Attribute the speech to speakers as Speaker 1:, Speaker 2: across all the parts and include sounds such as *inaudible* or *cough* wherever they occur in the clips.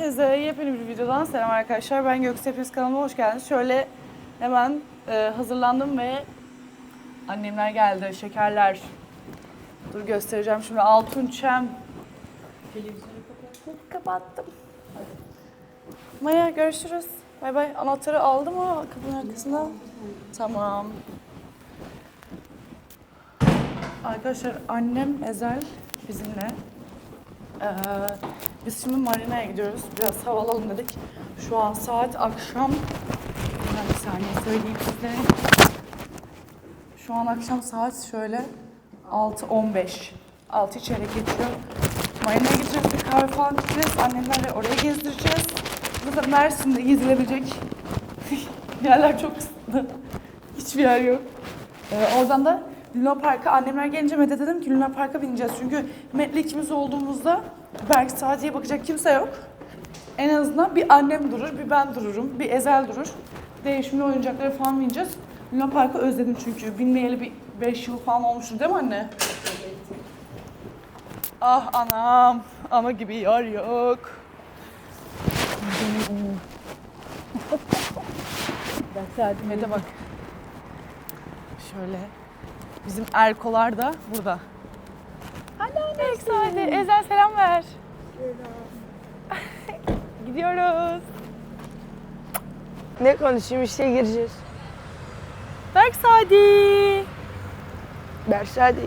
Speaker 1: Herkese yepyeni bir videodan selam arkadaşlar. Ben Göksu Hepiniz kanalıma hoş geldiniz. Şöyle hemen e, hazırlandım ve annemler geldi. Şekerler. Dur göstereceğim şimdi. Altın çem. Televizyonu kapattım. Kapattım. Maya görüşürüz. Bay bay. Anahtarı aldı mı kapının arkasında? Tamam. Arkadaşlar annem Ezel bizimle. Ee, biz şimdi marinaya gidiyoruz. Biraz hava alalım dedik. Şu an saat akşam... Bir saniye söyleyeyim size. Şu an akşam saat şöyle 6.15. 6 çeyrek geçiyor. Marinaya gideceğiz, bir kahve falan içeceğiz. Annemlerle oraya gezdireceğiz. Zaten Mersin'de gezilebilecek *laughs* yerler çok kısıtlı. Hiçbir yer yok. Ee, oradan da Luna Park'a annemler gelince Mete dedim ki Luna Park'a bineceğiz. Çünkü Met'le ikimiz olduğumuzda belki saatiye bakacak kimse yok. En azından bir annem durur, bir ben dururum, bir Ezel durur. Değişimli oyuncakları falan bineceğiz. Luna Park'ı özledim çünkü. Binmeyeli bir 5 yıl falan olmuştur değil mi anne? Ah anam, ana gibi yer yok. bak saatime bak. Şöyle. Bizim Erkolar da burada. Anneanne Saade. Ezel selam ver. *laughs* Gidiyoruz.
Speaker 2: Ne konuşayım işte gireceğiz.
Speaker 1: Berk Sadi.
Speaker 2: Bersadi.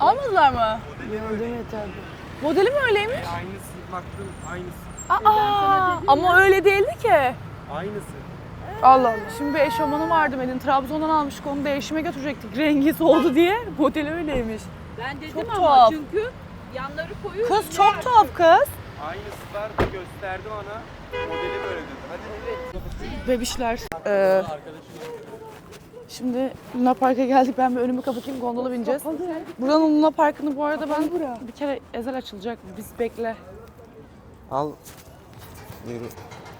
Speaker 1: Almadılar mı?
Speaker 2: Yanıldım yeter.
Speaker 1: Modeli mi öyleymiş?
Speaker 3: Aynısı baktım aynısı.
Speaker 1: Aa, ama öyle değildi ki.
Speaker 3: Aynısı.
Speaker 2: Allah Allah.
Speaker 1: Şimdi bir eşofmanı vardı benim. Trabzon'dan almıştık onu değişime götürecektik. Rengi soldu diye. Modeli öyleymiş.
Speaker 4: Ben dedim
Speaker 1: Çok
Speaker 4: ama
Speaker 1: tuhaf.
Speaker 4: çünkü yanları koyu.
Speaker 1: Kız çok tuhaf kız.
Speaker 3: Aynısı var da gösterdi bana. Modeli böyle dedi. Hadi.
Speaker 1: Bebişler. Ee, şimdi Luna Park'a geldik. Ben bir önümü kapatayım. Gondola bineceğiz. Buranın Luna Park'ını bu arada ben bir kere ezel açılacak. Biz bekle.
Speaker 5: Al.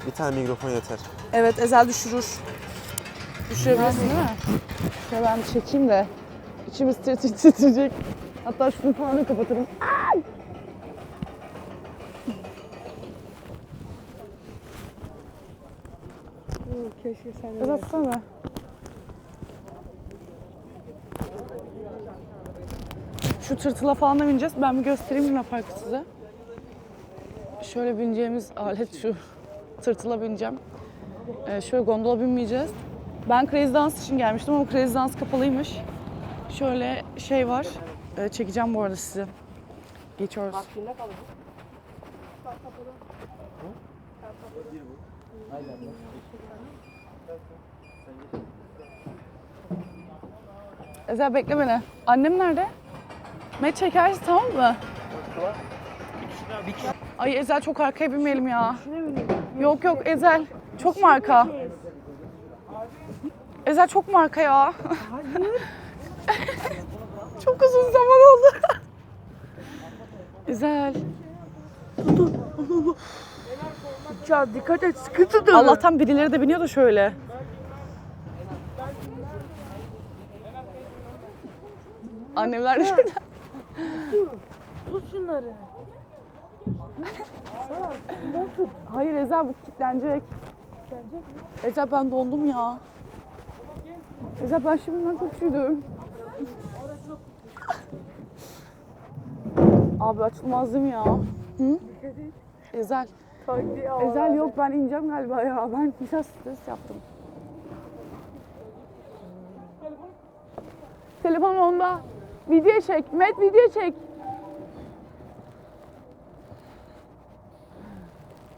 Speaker 5: Bir tane mikrofon yeter.
Speaker 1: Evet Ezel düşürür. Düşürebilirsin değil mi? Şöyle ben çekeyim de. İçimiz titreyecek. Hatta şunu falan da kapatırım. Ay!
Speaker 2: Keşke sen
Speaker 1: Biraz atsana. Şu tırtıla falan da bineceğiz. Ben bir göstereyim Luna Park'ı size. Şöyle bineceğimiz alet şu. Tırtıla bineceğim. Ee, şöyle gondola binmeyeceğiz. Ben Crazy Dance için gelmiştim ama Crazy Dance kapalıymış. Şöyle şey var. Ee, çekeceğim bu arada sizi. Geçiyoruz. Ezel bekle beni. Annem nerede? Met çekersin tamam mı? Ay Ezel çok arkaya binmeyelim ya. Yok yok Ezel. Çok marka. Ezel çok marka ya. Çok uzun zaman oldu. Ezel.
Speaker 2: Ya dikkat et sıkı tutun.
Speaker 1: Allah'tan birileri de biniyor da şöyle. Annemler de şurada.
Speaker 2: Tut şunları.
Speaker 1: Hayır Ezel bu kilitlenecek. Ezel ben dondum ya. Ezel ben şimdiden çok üşüdüm. Abi açılmaz değil mi ya? Hı? Ezel. Ezel yok ben ineceğim galiba ya. Ben biraz stres yaptım. Telefon onda. Video çek. Met video çek.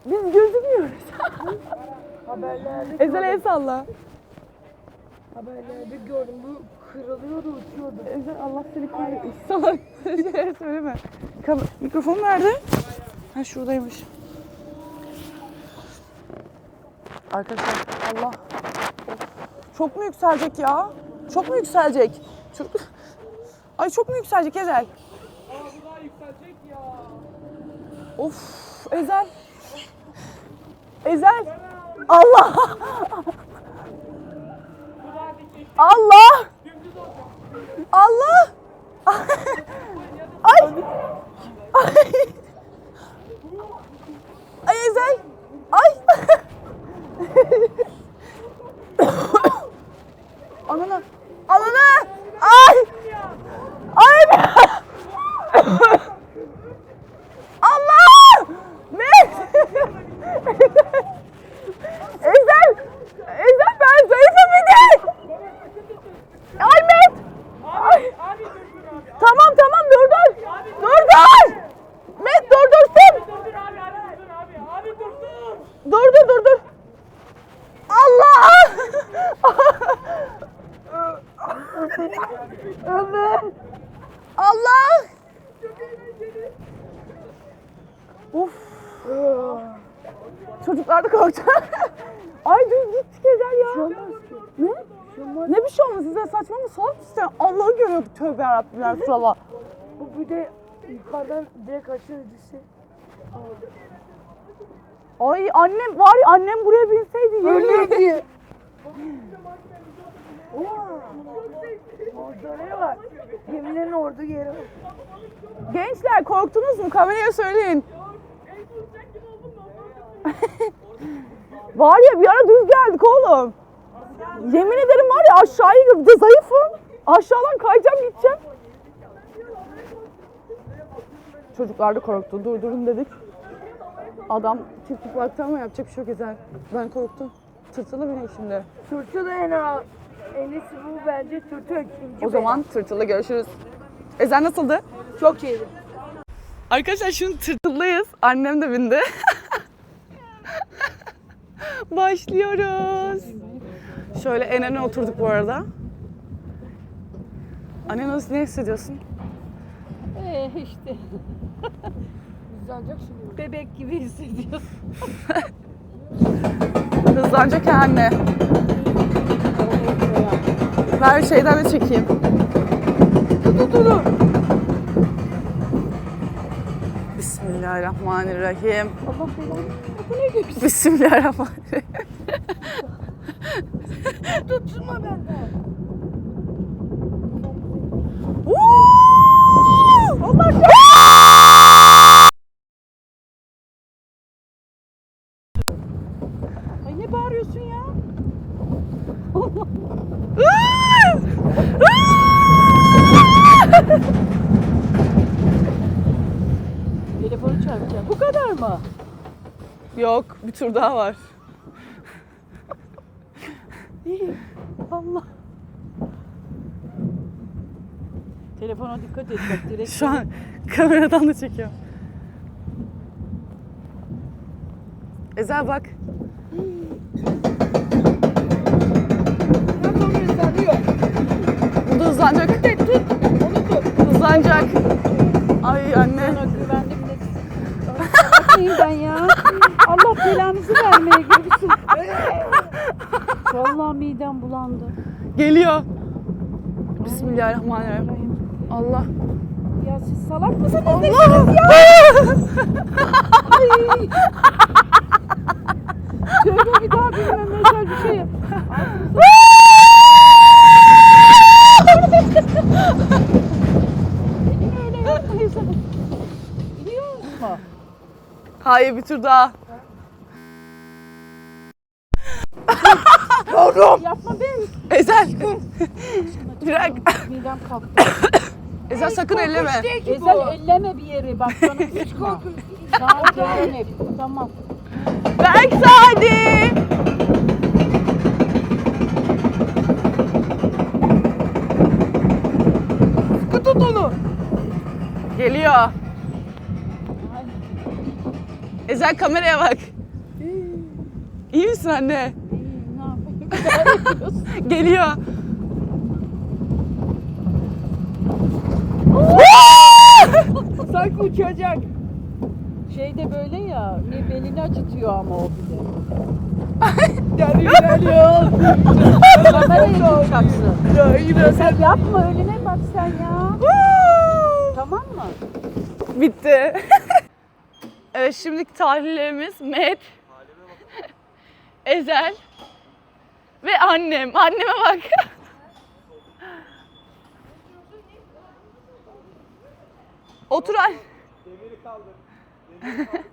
Speaker 1: Biz gözükmüyoruz.
Speaker 2: Haberlerde,
Speaker 1: Ezel el salla.
Speaker 2: haberlerde gördüm bu kırılıyordu uçuyordu.
Speaker 1: Ezel Allah seni kahretsin. Salak *laughs* şeyler söyleme. Kam- Mikrofon nerede? Ha şuradaymış. Arkadaşlar Allah. Çok mu yükselecek ya? Çok mu yükselecek? Çok... *laughs* Ay çok mu yükselecek Ezel? Of Ezel. Ezel. Allah. *laughs* Allah. Allah! Ay! Ay! Ay Ezel! Ay! Anana! Anana! Ay! Ay! Çocuklar da korktu. *laughs* Ay düz gittik Ezel ya. Ne? Ne bir şey olmaz size saçma mı? Salak mısın? Allah'ı görüyorduk tövbe yarabbim ya Resulallah.
Speaker 2: Bu bir de yukarıdan direkt aşağı ödüsü.
Speaker 1: Ay annem var ya annem buraya binseydi yemin ederim.
Speaker 2: Orada var? Gemilerin orada yeri var.
Speaker 1: Gençler korktunuz mu? Kameraya söyleyin. *laughs* var ya bir ara düz geldik oğlum. Yemin ederim var ya aşağıya gir. Bir de zayıfım. Aşağıdan kayacağım gideceğim. Çocuklar da korktu. Durdurun dedik. Adam tip tip baktı ama yapacak bir şey yok güzel. Ben korktum. Tırtılı binek şimdi.
Speaker 2: Tırtıl en ağ- en iyisi bu bence tırtıl
Speaker 1: O zaman tırtılı görüşürüz. Ezel nasıldı?
Speaker 2: Çok iyiydi.
Speaker 1: Arkadaşlar şimdi tırtıllıyız. Annem de bindi. *laughs* *laughs* Başlıyoruz. Şöyle en öne oturduk bu arada. Anne nasıl ne hissediyorsun?
Speaker 4: Ee, işte
Speaker 2: Hızlanacak şimdi.
Speaker 4: bebek gibi hissediyorsun. *laughs*
Speaker 1: Hızlanacak ya anne. Ver şeyden de çekeyim. Dur dur dur. Bismillahirrahmanirrahim.
Speaker 2: Allah belanı. Bu neydi?
Speaker 1: Bismillahirrahmanirrahim. *laughs*
Speaker 2: Tutma benden.
Speaker 1: Woo! Oh my God!
Speaker 4: Ay ne bağırıyorsun ya? Telefonu çarpacağım. Bu kadar mı?
Speaker 1: Yok, bir tur daha var.
Speaker 4: Allah. Telefona dikkat et bak direkt.
Speaker 1: Şu an kameradan da çekiyorum. Ezel bak. Bu da hızlanacak. Tut, tut. Onu tut. Hızlanacak. Ay anne.
Speaker 4: Sana güvendim de. Bakmayayım ben ya. Vermeye gelirsin. *laughs* Vallahi midem bulandı.
Speaker 1: Geliyor. Bismillahirrahmanirrahim. Allah.
Speaker 4: Ya siz salak mısınız?
Speaker 1: Allah.
Speaker 4: Tövbe bir daha bilmem özel bir şey? *laughs*
Speaker 1: Hayır bir tur daha.
Speaker 4: Yapma be.
Speaker 1: Ezel. Bırak.
Speaker 4: Midem kalktı.
Speaker 1: Ezel sakın elleme.
Speaker 4: Ezel elleme bir yeri. Bak canım sıkma. Tamam gelen hep. Tamam.
Speaker 1: Berk hadi.
Speaker 2: Sıkı tut onu.
Speaker 1: Geliyor. Ezel kameraya bak. İyi misin anne? Geliyor.
Speaker 2: Sanki uçacak.
Speaker 4: Şey de böyle ya. Bir belini acıtıyor ama o bir *laughs* de.
Speaker 2: Geliyor geliyor.
Speaker 4: Kamerayı tutacaksın.
Speaker 2: Ya yine
Speaker 4: Sen yapma önüne bak sen ya. Tamam mı?
Speaker 1: Bitti. *laughs* evet şimdiki tahlillerimiz Met, *laughs* Ezel ve annem. Anneme bak. *laughs* Otur an. *laughs*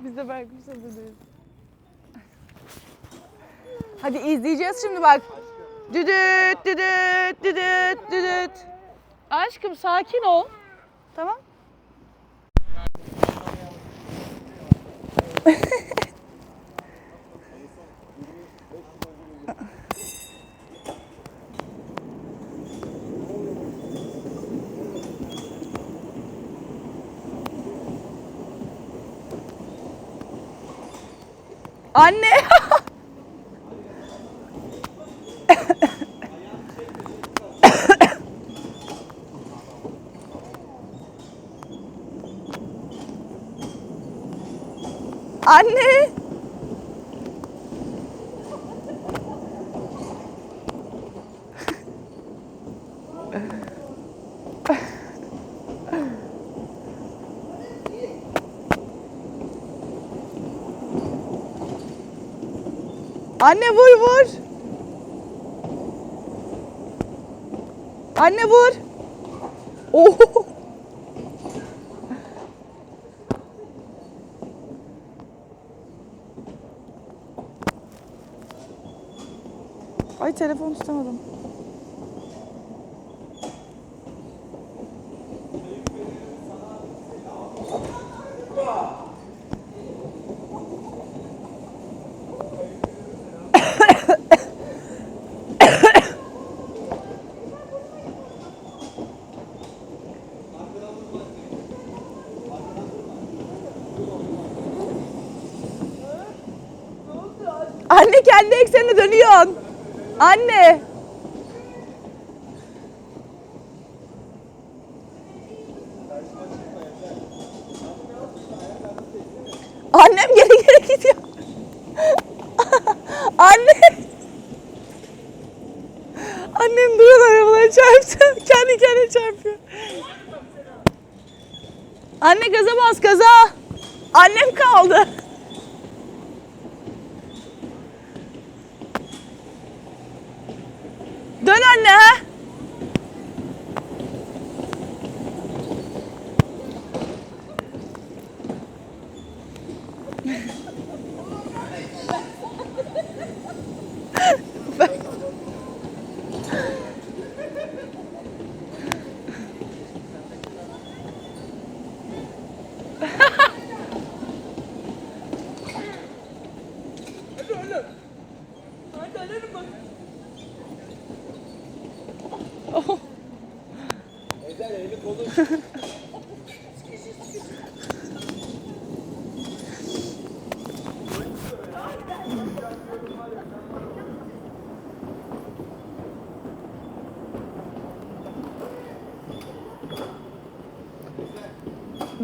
Speaker 1: Biz de belki bir şey buradayız. Hadi izleyeceğiz şimdi bak. Düdüt düdüt düdüt düdüt. Aşkım sakin ol. Tamam. Anne. Anne. Anne vur vur. Anne vur. Oh. Ay telefon tutamadım. Anne kendi eksenine dönüyorsun. Anne. Annem geri geri gidiyor. *laughs* Anne. Annem duran arabalara çarptı. *laughs* Kendi kendine çarpıyor. Anne gaza bas gaza. Annem kaldı. Dön anne ha.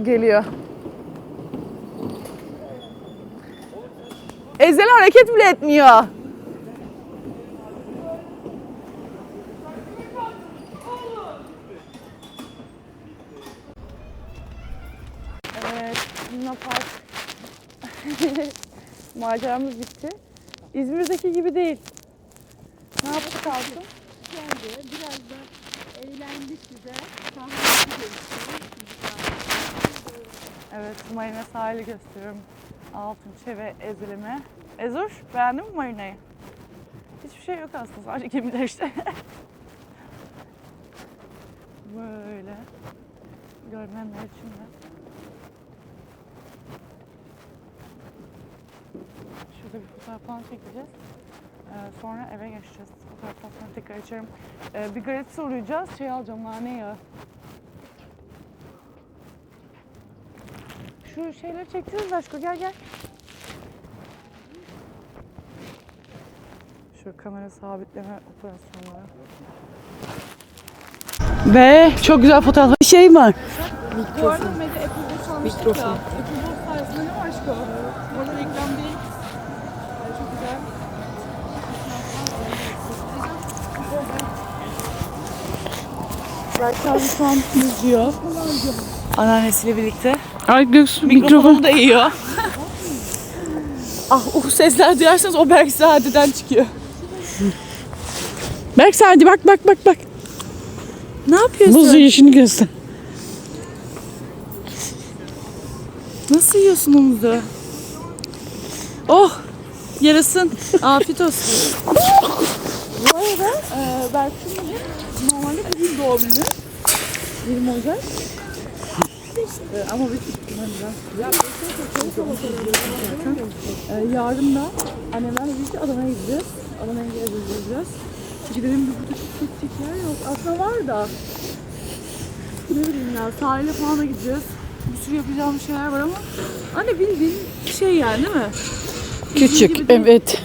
Speaker 1: Geliyor. Ezel hareket bile etmiyor. Evet, Luna Park. *laughs* Maceramız bitti. İzmir'deki gibi değil. Ne yaptık Altın?
Speaker 4: Geldi. Biraz da eğlendik bize. Sahne
Speaker 1: Evet, marina sahili gösteriyorum. Altınçe ve Ezel'ime. Ezur, beğendin mi marinayı? Hiçbir şey yok aslında, sadece gemiler işte. *laughs* Böyle. Görmeyenler için de. Şurada bir fotoğraf falan çekeceğiz. Ee, sonra eve geçeceğiz. Fotoğraftan sonra tekrar açarım. Ee, bir galetesi uğrayacağız. Şey alacağım, nane yağı. Şu şeyleri çektiniz aşkım gel gel. Şu kamera sabitleme operasyonları. Ve çok güzel fotoğraf. Şey var.
Speaker 2: Bu arada Apple Watch almıştık ya. Apple Watch tarzında ne var aşkım? Orada reklam değil. Çok güzel.
Speaker 1: Berkan şu an izliyor. Anneannesiyle birlikte.
Speaker 2: Ay Göksu
Speaker 1: Mikrofonu da yiyor. *laughs* ah uh sesler duyarsanız o Berk Sade'den çıkıyor.
Speaker 2: Berk Sadi bak bak bak bak.
Speaker 1: Ne yapıyorsun?
Speaker 2: Buz yiyişini göster.
Speaker 1: Nasıl yiyorsun o muzu? Oh! Yarasın. Afiyet olsun. Bu arada e, Berk'in normalde bugün doğum günü. 20 Ocak. E, ama biz ya, e, yarın da annemlerle birlikte Adana'ya gideceğiz. Adana'ya gideceğiz. Çünkü dedim ki burada gidecek yer yok. Aslında var da. Ne bileyim ya sahile falan da gideceğiz. Bir sürü yapacağım şeyler var ama anne bildiğin şey yani değil mi?
Speaker 2: Küçük,
Speaker 1: gibi
Speaker 2: evet.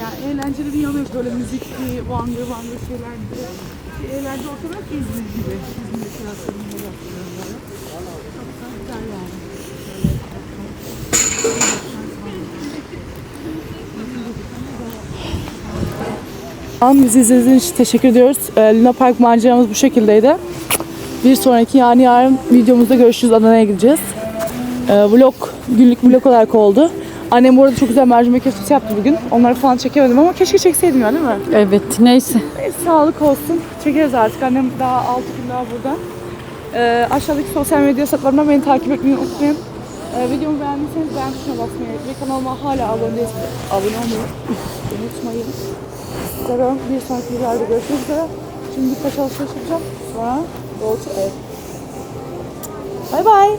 Speaker 1: Yani eğlenceli bir yanı yok böyle müzikli, vangır vangır şeyler gibi. Bir eğlence ortamı yok İzmir gibi. İzmir kıyaslarında yapıyorum böyle. Çok da güzel yani. An bizi izlediğiniz için teşekkür ediyoruz. Ee, Luna Park maceramız bu şekildeydi. Bir sonraki yani yarın videomuzda görüşürüz. Adana'ya gideceğiz. Ee, vlog, günlük vlog olarak oldu. Annem bu arada çok güzel mercimek köftesi yaptı bugün. Onları falan çekemedim ama keşke çekseydim ya değil mi?
Speaker 2: Evet, neyse.
Speaker 1: E, sağlık olsun. Çekeriz artık. Annem daha 6 gün daha burada. Ee, aşağıdaki sosyal medya hesaplarımdan beni takip etmeyi unutmayın. Ee, videomu beğendiyseniz beğen tuşuna basmayı ve kanalıma hala abone değilseniz abone olmayı unutmayın. Sizlere bir sonraki videolarda görüşmek üzere. Şimdi birkaç alışveriş yapacağım. Sonra yolcu ev. Bay bay.